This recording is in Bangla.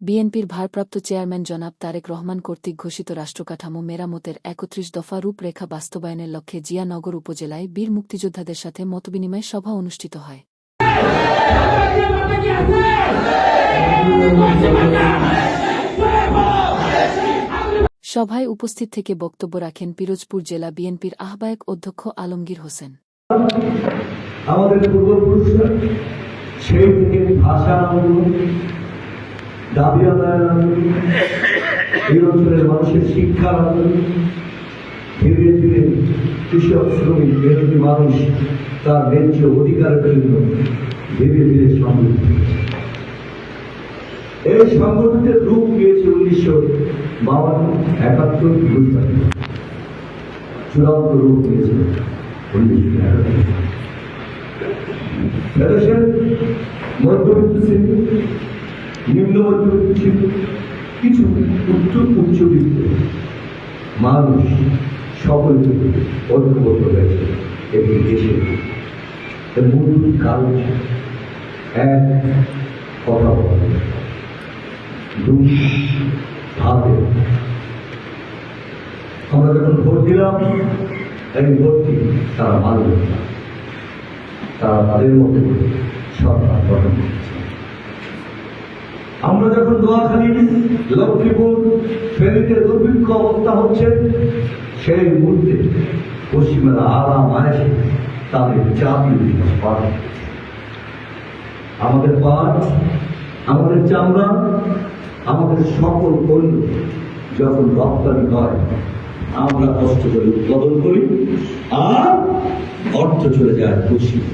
বিএনপির ভারপ্রাপ্ত চেয়ারম্যান জনাব তারেক রহমান কর্তৃক ঘোষিত রাষ্ট্রকাঠামো মেরামতের একত্রিশ দফা রূপরেখা বাস্তবায়নের লক্ষ্যে জিয়ানগর উপজেলায় বীর মুক্তিযোদ্ধাদের সাথে মতবিনিময় সভা অনুষ্ঠিত হয়। সভায় উপস্থিত থেকে বক্তব্য রাখেন পিরোজপুর জেলা বিএনপির আহ্বায়ক অধ্যক্ষ আলমগীর হোসেন। আমাদের পূর্বপুরুষরা সেই থেকে ভাষা আন্দোলন দাবি আদায়ের আন্দোলন এই অঞ্চলের মানুষের শিক্ষার আন্দোলন ধীরে ধীরে কৃষক, শ্রমিক মেহনতি মানুষ তার ন্যায্য অধিকারের জন্য ধীরে ধীরে সমৃদ্ধ এই সংগঠনের রূপ পেয়েছে উনিশশো বাউন্ন, একাত্তর গুজরাট চূড়ান্ত রূপ পেয়েছে উনিশশো একাত্তর। মধ্যবিত্ত শ্রেণি নিম্ন মধ্যবিত্ত কিছু উচ্চ উচ্চবিত্ত মানুষ সকলে ঐক্যবদ্ধ হয়েছে একটি দেশে মূল কারণ এক কথা বলা। দুই হাতে আমরা যখন ভোট দিলাম, এই ভোটটি তারা মানব তারা তাদের মতো করে সরকার গঠন করেছে। আমরা যখন নোয়াখালী লক্ষ্মীপুর ফেরিতে দুর্ভিক্ষ অবস্থা হচ্ছে, সেই মুহূর্তে পশ্চিমের আরাম আয়েসে তাদের পালন করছে। আমাদের পাট আমাদের চামড়া, আমাদের সকল পণ্য যখন রপ্তানি হয়, আমরা কষ্ট করে উৎপাদন করি, আর অর্থ চলে যায় পশ্চিমে